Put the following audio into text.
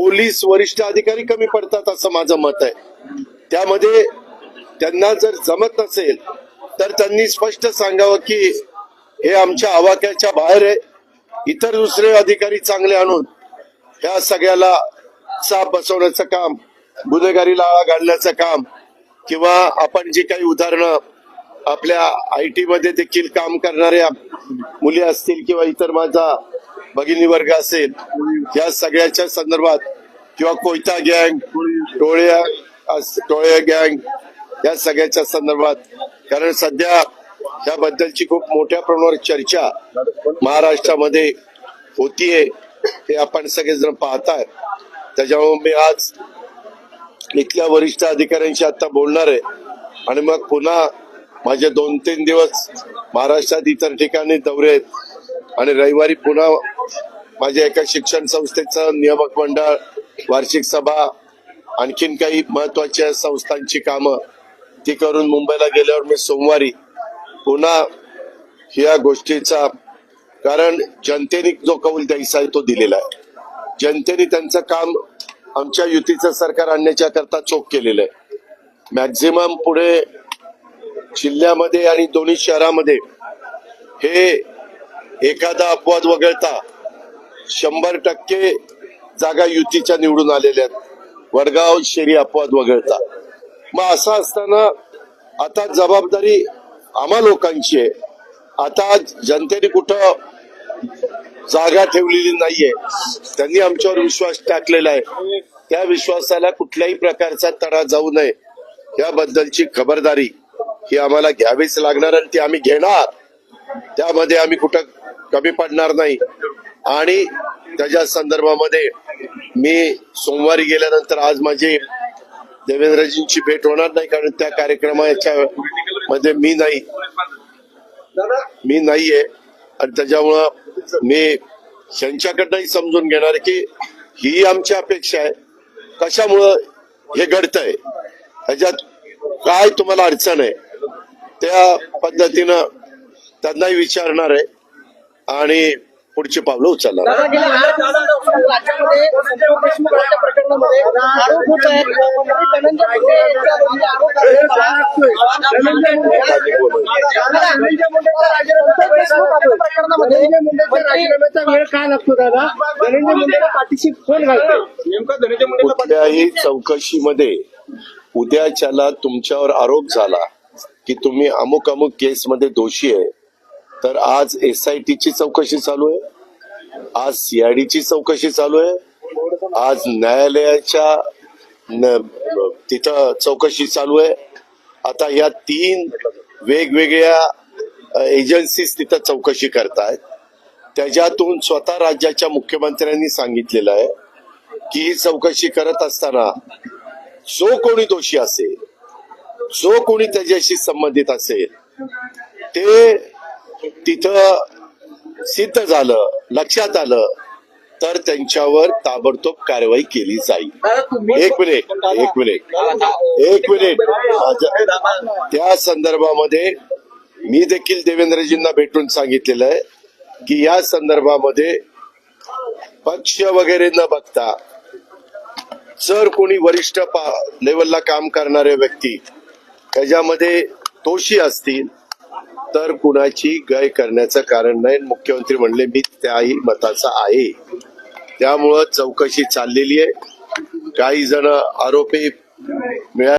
Police वरिष्ठ अधिकारी कमी पडतात असं माझं मत आहे. त्यामध्ये त्यांना जर जमत नसेल तर त्यांनी स्पष्ट सांगावं की हे आमच्या आवाक्याच्या बाहेर आहे. इतर दुसरे अधिकारी चांगले आणून ह्या सगळ्याला साफ बसवण्याचं काम गुन्हेगारीला आळा घालण्याचं काम किंवा आपण जी काही उदाहरणं आपल्या आय टी मध्ये देखील काम करणाऱ्या मुली असतील किंवा इतर माझा भगिनी वर्ग असेल या सगळ्याच्या संदर्भात किंवा कोयता गँग टोळ्या अस- टोळ्या गँग या सगळ्याच्या संदर्भात कारण सध्या याबद्दलची खूप मोठ्या प्रमाणावर चर्चा महाराष्ट्रामध्ये होतीये हे आपण सगळेजण पाहताय. त्याच्यामुळे मी आज इथल्या वरिष्ठ अधिकाऱ्यांशी आता बोलणार आहे. आणि मग पुन्हा माझे दोन तीन दिवस महाराष्ट्रात इतर ठिकाणी दौरे आहेत. आणि रविवारी पुन्हा माझ्या एका शिक्षण संस्थेचं नियामक मंडळ वार्षिक सभा आणखीन काही महत्त्वाच्या संस्थांची कामं ती करून मुंबईला गेल्यावर मी सोमवारी पुन्हा ह्या गोष्टीचा कारण जनतेने जो कौल द्यायचा आहे तो दिलेला आहे. जनतेने त्यांचं काम आमच्या युतीचं सरकार आणण्याच्या करता चोख केलेलं आहे. मॅक्झिमम पुढे जिल्ह्यामध्ये आणि दोन्ही शहरामध्ये हे एखादा अपवाद वगळता शंभर टक्के जागा युतीच्या निवडून आलेल्या आहेत. वडगाव शेरी अपवाद वगळता. मग असं असताना आता जबाबदारी आम्हा लोकांची आहे. आता जनतेने कुठं जागा ठेवलेली नाहीये. त्यांनी आमच्यावर विश्वास टाकलेला आहे. त्या विश्वासाला कुठल्याही प्रकारचा तडा जाऊ नये. याबद्दलची खबरदारी ही आम्हाला घ्यावीच लागणार आणि ती आम्ही घेणार. त्यामध्ये आम्ही कुठं कमी पडणार नाही. आणि त्याच्या संदर्भामध्ये मी सोमवारी गेल्यानंतर आज माझी देवेंद्रजींची भेट होणार नाही कारण त्या कार्यक्रमाच्या मध्ये मी नाही. मी नाहीये. आणि त्याच्यामुळं मी यांच्याकडनंही समजून घेणार की ही आमची अपेक्षा आहे. कशामुळं हे घडतंय? ह्याच्यात काय तुम्हाला अडचण आहे? त्या पद्धतीनं त्यांनाही विचारणार आहे. आणि पुढची पावलं कुठल्याही चौकशीमध्ये उद्याच्याला तुमच्यावर आरोप झाला की तुम्ही अमुक अमुक केसमध्ये दोषी आहे तर आज एस आय टीची चौकशी चालू आहे. आज सीआयडीची चौकशी चालू आहे. आज न्यायालयाच्या न- तिथं चौकशी चालू आहे. आता या तीन वेगवेगळ्या एजन्सीज तिथं चौकशी करतायत. त्याच्यातून स्वतः राज्याच्या मुख्यमंत्र्यांनी सांगितलेलं आहे की ही चौकशी करत असताना जो कोणी दोषी असेल जो कोणी त्याच्याशी संबंधित असेल ते तिथं सिद्ध झालं लक्षात आलं तर त्यांच्यावर ताबडतोब कारवाई केली जाईल. एक मिनिट एक मिनिट. एक मिनिट. त्या संदर्भामध्ये मी देखील देवेंद्रजींना भेटून सांगितलेलं आहे की या संदर्भामध्ये पक्ष वगैरे न बघता जर कोणी वरिष्ठ पा लेवलला काम करणारे व्यक्ती त्याच्यामध्ये दोषी असतील तर कुणाची गय करण्याचं कारण नाही. मुख्यमंत्री म्हणले मी त्याही मताचा आहे. त्यामुळं चौकशी चाललेली आहे. काही जण आरोपी मिळा